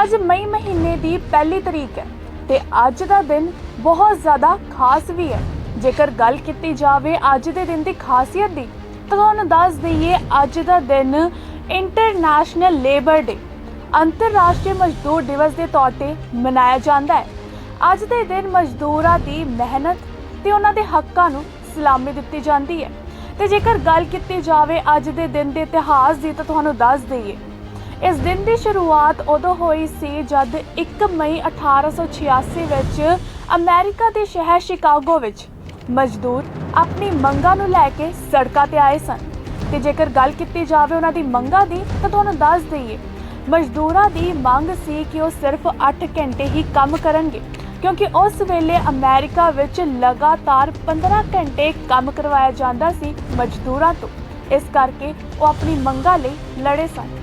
ਅੱਜ ਮਈ ਮਹੀਨੇ ਦੀ ਪਹਿਲੀ ਤਰੀਕ ਹੈ ਤੇ ਅੱਜ ਦਾ ਦਿਨ ਬਹੁਤ ਜ਼ਿਆਦਾ ਖਾਸ ਵੀ ਹੈ। ਜੇਕਰ ਗੱਲ ਕੀਤੀ ਜਾਵੇ ਅੱਜ ਦੇ ਦਿਨ ਦੀ ਖਾਸੀਅਤ ਦੀ, ਤਾਂ ਤੁਹਾਨੂੰ ਦੱਸ ਦਈਏ ਅੱਜ ਦਾ ਦਿਨ ਇੰਟਰਨੈਸ਼ਨਲ ਲੇਬਰ ਡੇ ਅੰਤਰਰਾਸ਼ਟਰੀ ਮਜ਼ਦੂਰ ਦਿਵਸ ਦੇ ਤੌਰ ਤੇ ਮਨਾਇਆ ਜਾਂਦਾ ਹੈ। ਅੱਜ ਦੇ ਦਿਨ ਮਜ਼ਦੂਰਾਂ ਦੀ ਮਿਹਨਤ ਤੇ ਉਹਨਾਂ ਦੇ ਹੱਕਾਂ ਨੂੰ ਸਲਾਮੀ ਦਿੱਤੀ ਜਾਂਦੀ ਹੈ। ਤੇ ਜੇਕਰ ਗੱਲ ਕੀਤੀ ਜਾਵੇ ਅੱਜ ਦੇ ਦਿਨ ਦੇ ਇਤਿਹਾਸ ਦੀ, ਤਾਂ ਤੁਹਾਨੂੰ ਦੱਸ ਦਈਏ ਇਸ ਦਿਨ ਦੀ ਸ਼ੁਰੂਆਤ ਉਦੋਂ ਹੋਈ ਸੀ ਜਦ 1 ਮਈ 1886 ਵਿੱਚ ਅਮਰੀਕਾ ਦੇ ਸ਼ਹਿਰ ਸ਼ਿਕਾਗੋ ਵਿੱਚ ਮਜ਼ਦੂਰ ਆਪਣੀ ਮੰਗਾਂ ਨੂੰ ਲੈ ਕੇ ਸੜਕਾਂ ਤੇ ਆਏ ਸਨ। ਤੇ ਜੇਕਰ ਗੱਲ ਕੀਤੀ ਜਾਵੇ ਉਹਨਾਂ ਦੀ ਮੰਗਾਂ ਦੀ, ਤਾਂ ਤੁਹਾਨੂੰ ਦੱਸ ਦਈਏ, ਮਜ਼ਦੂਰਾਂ ਦੀ ਮੰਗ ਸੀ ਕਿ ਉਹ ਸਿਰਫ 8 ਘੰਟੇ ਹੀ ਕੰਮ ਕਰਨਗੇ, ਕਿਉਂਕਿ ਉਸ ਵੇਲੇ ਅਮਰੀਕਾ ਵਿੱਚ ਲਗਾਤਾਰ 15 ਘੰਟੇ ਕੰਮ ਕਰਵਾਇਆ ਜਾਂਦਾ ਸੀ ਮਜ਼ਦੂਰਾਂ ਤੋਂ। ਇਸ ਕਰਕੇ ਉਹ ਆਪਣੀ ਮੰਗਾਂ ਲਈ ਲੜੇ ਸਨ।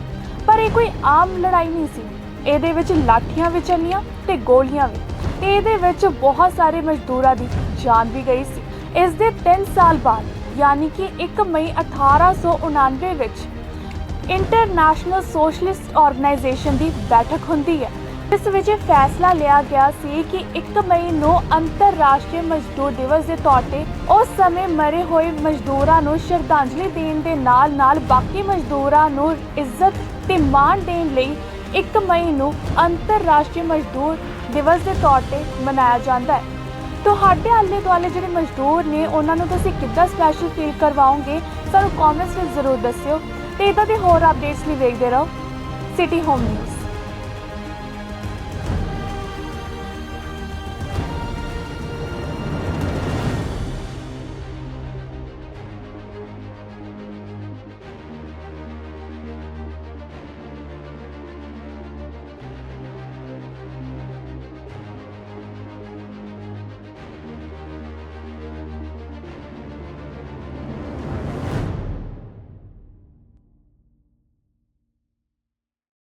ਪਰ ਇਹ ਕੋਈ ਆਮ ਲੜਾਈ ਨਹੀਂ ਸੀ। ਇਹਦੇ ਵਿੱਚ ਲਾਠੀਆਂ ਵੀ ਚੱਲੀਆਂ ਤੇ ਗੋਲੀਆਂ ਵੀ। ਤੇ ਇਹਦੇ ਵਿੱਚ ਬਹੁਤ ਸਾਰੇ ਮਜ਼ਦੂਰਾਂ ਦੀ ਜਾਨ ਵੀ ਗਈ ਸੀ। ਇਸ ਦੇ 3 ਸਾਲ ਬਾਅਦ, ਯਾਨੀ ਕਿ 1 ਮਈ 1899 ਵਿੱਚ ਇੰਟਰਨੈਸ਼ਨਲ ਸੋਸ਼ਲਿਸਟ ਆਰਗੇਨਾਈਜੇਸ਼ਨ ਦੀ ਬੈਠਕ ਹੁੰਦੀ ਹੈ। ਇਸ ਵਿੱਚ ਫੈਸਲਾ ਲਿਆ ਗਿਆ ਸੀ ਕਿ 1 ਮਈ ਨੂੰ ਅੰਤਰਰਾਸ਼ਟਰੀ ਮਜ਼ਦੂਰ ਦਿਵਸ ਦੇ ਤੌਰ ਤੇ ਉਸ ਸਮੇਂ ਮਰੇ ਹੋਏ ਮਜ਼ਦੂਰਾਂ ਨੂੰ ਸ਼ਰਧਾਂਜਲੀ ਦੇਣ ਦੇ ਨਾਲ-ਨਾਲ ਬਾਕੀ ਮਜ਼ਦੂਰਾਂ ਨੂੰ ਇੱਜ਼ਤ ਤੇ ਮਾਣ ਦੇਣ ਲਈ 1 ਮਈ ਨੂੰ ਅੰਤਰਰਾਸ਼ਟਰੀ ਮਜ਼ਦੂਰ ਦਿਵਸ ਦੇ ਤੌਰ ਤੇ ਮਨਾਇਆ ਜਾਂਦਾ ਹੈ। ਤੁਹਾਡੇ ਆਲੇ ਦੁਆਲੇ ਜਿਹੜੇ ਮਜ਼ਦੂਰ ਨੇ, ਉਹਨਾਂ ਨੂੰ ਤੁਸੀਂ ਕਿੱਦਾਂ ਸਪੈਸ਼ਲ ਫੀਲ ਕਰਵਾਓਗੇ? ਸਾਨੂੰ ਕਮੈਂਟਸ ਵਿੱਚ ਜ਼ਰੂਰ ਦੱਸਿਓ ਤੇ ਇਦਾਂ ਦੇ ਹੋਰ ਅਪਡੇਟਸ ਲਈ ਵੇਖਦੇ ਰਹੋ। City home news